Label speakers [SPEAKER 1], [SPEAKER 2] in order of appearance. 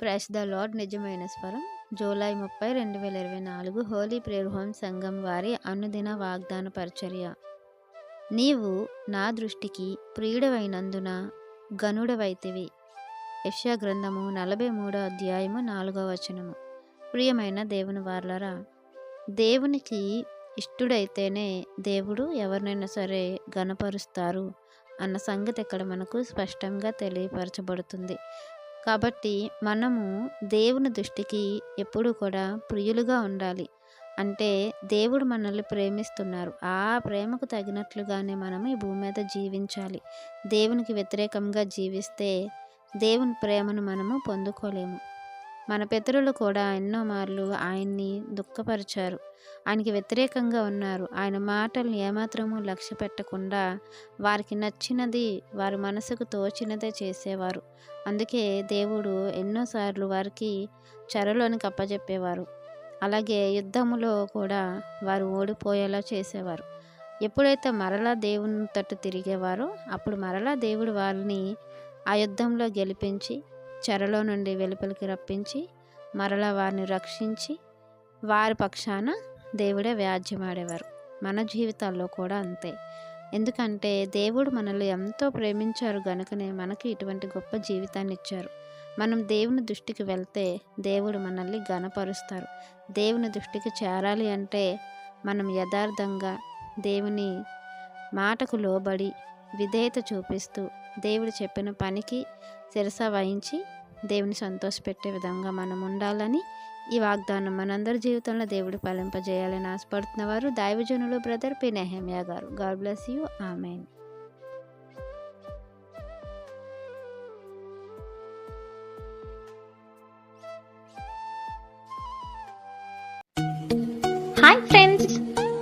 [SPEAKER 1] Price the lord నిజమైన స్వరం. July ముప్పై రెండు వేల ఇరవై నాలుగు హోలీ ప్రేయర్ హోమ్ సంఘం వారి అనుదిన వాగ్దాన పరిచర్య. నీవు నా దృష్టికి ప్రియుడవైనందున గనుడవైతివి యష్యా గ్రంథము నలభై మూడో అధ్యాయము నాలుగో వచనము. ప్రియమైన దేవుని వార్లరా దేవునికి ఇష్టుడైతేనే దేవుడు ఎవరినైనా సరే గనపరుస్తారు అన్న సంగతి ఇక్కడ మనకు స్పష్టంగా తెలియపరచబడుతుంది. కాబట్టి మనము దేవుని దృష్టికి ఎప్పుడూ కూడా ప్రియులుగా ఉండాలి. అంటే దేవుడు మనల్ని ప్రేమిస్తున్నారు. ఆ ప్రేమకు తగినట్లుగానే మనం ఈ భూమి మీద జీవించాలి. దేవునికి వ్యతిరేకంగా జీవిస్తే దేవుని ప్రేమను మనము పొందుకోలేము. మన పితరులు కూడా ఎన్నో మార్లు ఆయన్ని దుఃఖపరిచారు. ఆయనకి వ్యతిరేకంగా ఉన్నారు. ఆయన మాటలు ఏమాత్రము లక్ష్య పెట్టకుండా వారికి నచ్చినది వారి మనసుకు తోచినదే చేసేవారు. అందుకే దేవుడు ఎన్నోసార్లు వారికి చెరలోనికి అప్పజెప్పేవారు. అలాగే యుద్ధములో కూడా వారు ఓడిపోయేలా చేసేవారు. ఎప్పుడైతే మరలా దేవుని తట్టు తిరిగేవారో అప్పుడు మరలా దేవుడు వారిని ఆ యుద్ధంలో గెలిపించి చెరలో నుండి వెలుపలికి రప్పించి మరలా వారిని రక్షించి వారి పక్షాన దేవుడే వ్యాజ్యమాడేవారు. మన జీవితాల్లో కూడా అంతే. ఎందుకంటే దేవుడు మనల్ని ఎంతో ప్రేమించారు గనుకనే మనకి ఇటువంటి గొప్ప జీవితాన్ని ఇచ్చారు. మనం దేవుని దృష్టికి వెళ్తే దేవుడు మనల్ని గణపరుస్తారు దేవుని దృష్టికి చేరాలి అంటే మనం యథార్థంగా దేవుని మాటకు లోబడి విధేయత చూపిస్తూ దేవుడు చెప్పిన పనికి శిరస వహించి దేవుని సంతోషపెట్టే విధంగా మనం ఉండాలని ఈ వాగ్దానం మనందరి జీవితంలో దేవుడు ఫలింపజేయాలని ఆశపడుతున్న వారు దైవజనులు బ్రదర్ పి గారు. God bless you. Amen.
[SPEAKER 2] Hi friends